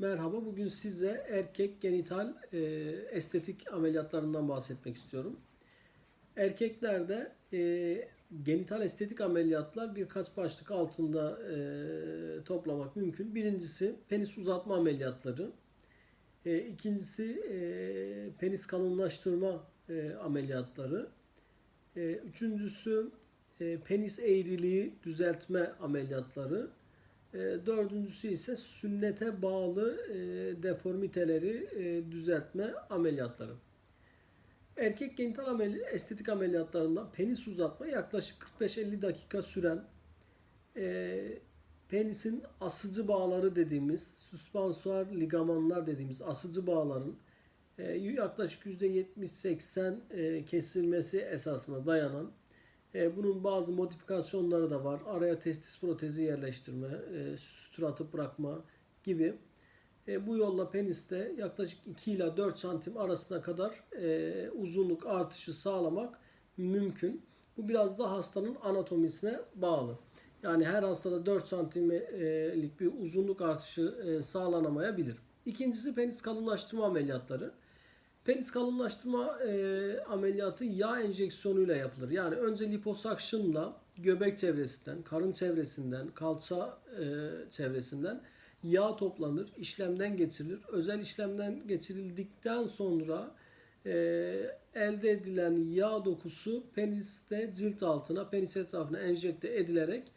Merhaba, bugün size erkek genital e, estetik ameliyatlarından bahsetmek istiyorum. Erkeklerde e, genital estetik ameliyatlar birkaç başlık altında e, toplamak mümkün. Birincisi penis uzatma ameliyatları. E, ikincisi e, penis kalınlaştırma e, ameliyatları. E, üçüncüsü e, penis eğriliği düzeltme ameliyatları. E, dördüncüsü ise sünnete bağlı e, deformiteleri e, düzeltme ameliyatları. Erkek genital ameli- estetik ameliyatlarında penis uzatma yaklaşık 45-50 dakika süren e, penisin asıcı bağları dediğimiz, süspansuar ligamanlar dediğimiz asıcı bağların e, yaklaşık %70-80 e, kesilmesi esasına dayanan e, bunun bazı modifikasyonları da var. Araya testis protezi yerleştirme, e, sütür atıp bırakma gibi. E, bu yolla peniste yaklaşık 2 ila 4 santim arasına kadar e, uzunluk artışı sağlamak mümkün. Bu biraz da hastanın anatomisine bağlı. Yani her hastada 4 santimlik bir uzunluk artışı e, sağlanamayabilir. İkincisi penis kalınlaştırma ameliyatları. Penis kalınlaştırma e, ameliyatı yağ enjeksiyonuyla yapılır. Yani önce liposakşınla göbek çevresinden, karın çevresinden, kalça e, çevresinden yağ toplanır, işlemden geçirilir. Özel işlemden geçirildikten sonra e, elde edilen yağ dokusu peniste cilt altına, penis etrafına enjekte edilerek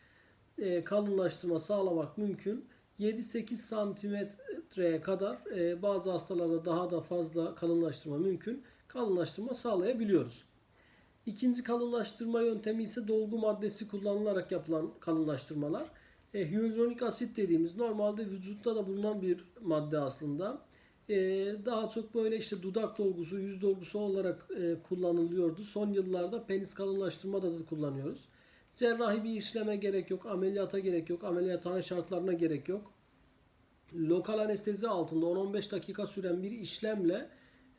e, kalınlaştırma sağlamak mümkün. 7-8 santimetreye kadar e, bazı hastalarda daha da fazla kalınlaştırma mümkün. Kalınlaştırma sağlayabiliyoruz. İkinci kalınlaştırma yöntemi ise dolgu maddesi kullanılarak yapılan kalınlaştırmalar. E, hyaluronik asit dediğimiz normalde vücutta da bulunan bir madde aslında. E, daha çok böyle işte dudak dolgusu, yüz dolgusu olarak e, kullanılıyordu. Son yıllarda penis kalınlaştırmada da kullanıyoruz. Cerrahi bir işleme gerek yok, ameliyata gerek yok, ameliyathane şartlarına gerek yok. Lokal anestezi altında 10-15 dakika süren bir işlemle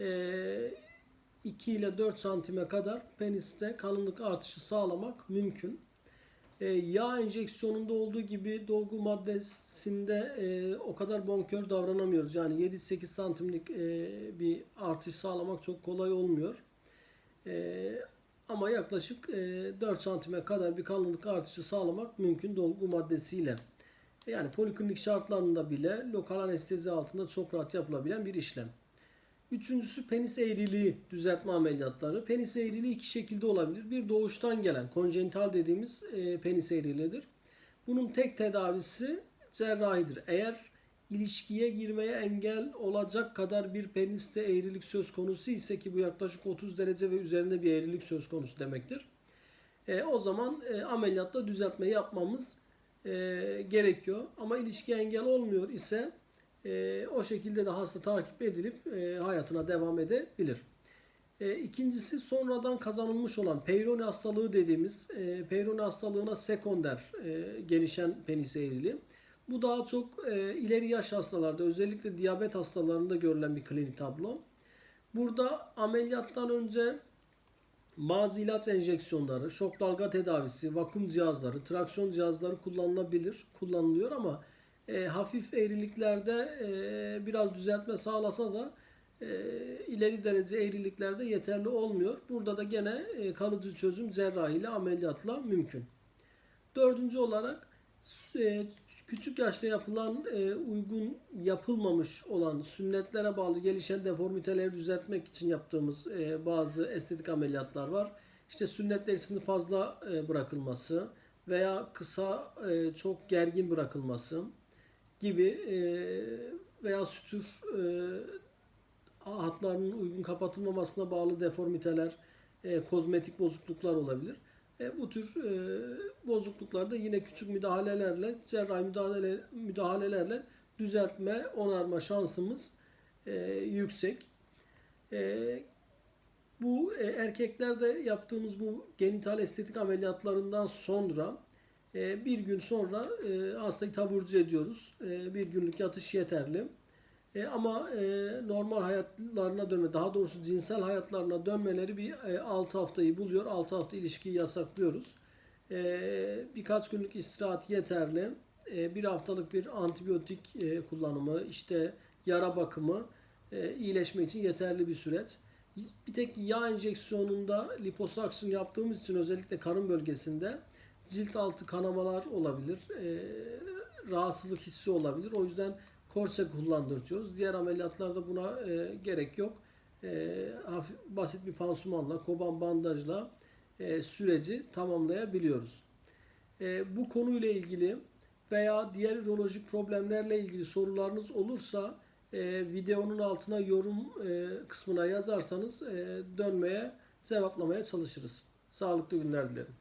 e, 2 ile 4 santime kadar peniste kalınlık artışı sağlamak mümkün. E, yağ enjeksiyonunda olduğu gibi dolgu maddesinde e, o kadar bonkör davranamıyoruz. Yani 7-8 santimlik e, bir artış sağlamak çok kolay olmuyor. E, ama yaklaşık e, 4 santime kadar bir kalınlık artışı sağlamak mümkün dolgu maddesiyle. Yani poliklinik şartlarında bile lokal anestezi altında çok rahat yapılabilen bir işlem. Üçüncüsü penis eğriliği düzeltme ameliyatları. Penis eğriliği iki şekilde olabilir. Bir doğuştan gelen konjenital dediğimiz e, penis eğriliğidir. Bunun tek tedavisi cerrahidir. Eğer ilişkiye girmeye engel olacak kadar bir peniste eğrilik söz konusu ise ki bu yaklaşık 30 derece ve üzerinde bir eğrilik söz konusu demektir. E, o zaman e, ameliyatta düzeltme yapmamız e, gerekiyor. Ama ilişki engel olmuyor ise e, o şekilde de hasta takip edilip e, hayatına devam edebilir. E, ikincisi sonradan kazanılmış olan Peyronie hastalığı dediğimiz e, Peyronie hastalığına sekonder e, gelişen penis eğriliği. Bu daha çok e, ileri yaş hastalarda özellikle diyabet hastalarında görülen bir klinik tablo. Burada ameliyattan önce bazı ilaç enjeksiyonları, şok dalga tedavisi, vakum cihazları, traksiyon cihazları kullanılabilir, kullanılıyor ama e, hafif eğriliklerde e, biraz düzeltme sağlasa da e, ileri derece eğriliklerde yeterli olmuyor. Burada da gene e, kalıcı çözüm cerrahi ile ameliyatla mümkün. Dördüncü olarak e, küçük yaşta yapılan e, uygun yapılmamış olan sünnetlere bağlı gelişen deformiteleri düzeltmek için yaptığımız e, bazı estetik ameliyatlar var. İşte sünnet fazla e, bırakılması veya kısa e, çok gergin bırakılması gibi e, veya sütür e, hatlarının uygun kapatılmamasına bağlı deformiteler, e, kozmetik bozukluklar olabilir. E, bu tür e, bozukluklarda yine küçük müdahalelerle, cerrahi müdahale, müdahalelerle düzeltme, onarma şansımız e, yüksek. E, bu e, erkeklerde yaptığımız bu genital estetik ameliyatlarından sonra e, bir gün sonra e, hastayı taburcu ediyoruz. E, bir günlük yatış yeterli. E, ama e, normal hayatlarına dönme, daha doğrusu cinsel hayatlarına dönmeleri bir e, 6 haftayı buluyor. 6 hafta ilişkiyi yasaklıyoruz. E, birkaç günlük istirahat yeterli. e, bir haftalık bir antibiyotik e, kullanımı, işte yara bakımı e, iyileşme için yeterli bir süreç. Bir tek yağ enjeksiyonunda liposuction yaptığımız için özellikle karın bölgesinde cilt altı kanamalar olabilir, e, rahatsızlık hissi olabilir. O yüzden korse kullandırtıyoruz. Diğer ameliyatlarda buna e, gerek yok. E, hafif, basit bir pansumanla, koban bandajla e, süreci tamamlayabiliyoruz. E, bu konuyla ilgili veya diğer ürolojik problemlerle ilgili sorularınız olursa e, videonun altına yorum e, kısmına yazarsanız e, dönmeye, cevaplamaya çalışırız. Sağlıklı günler dilerim.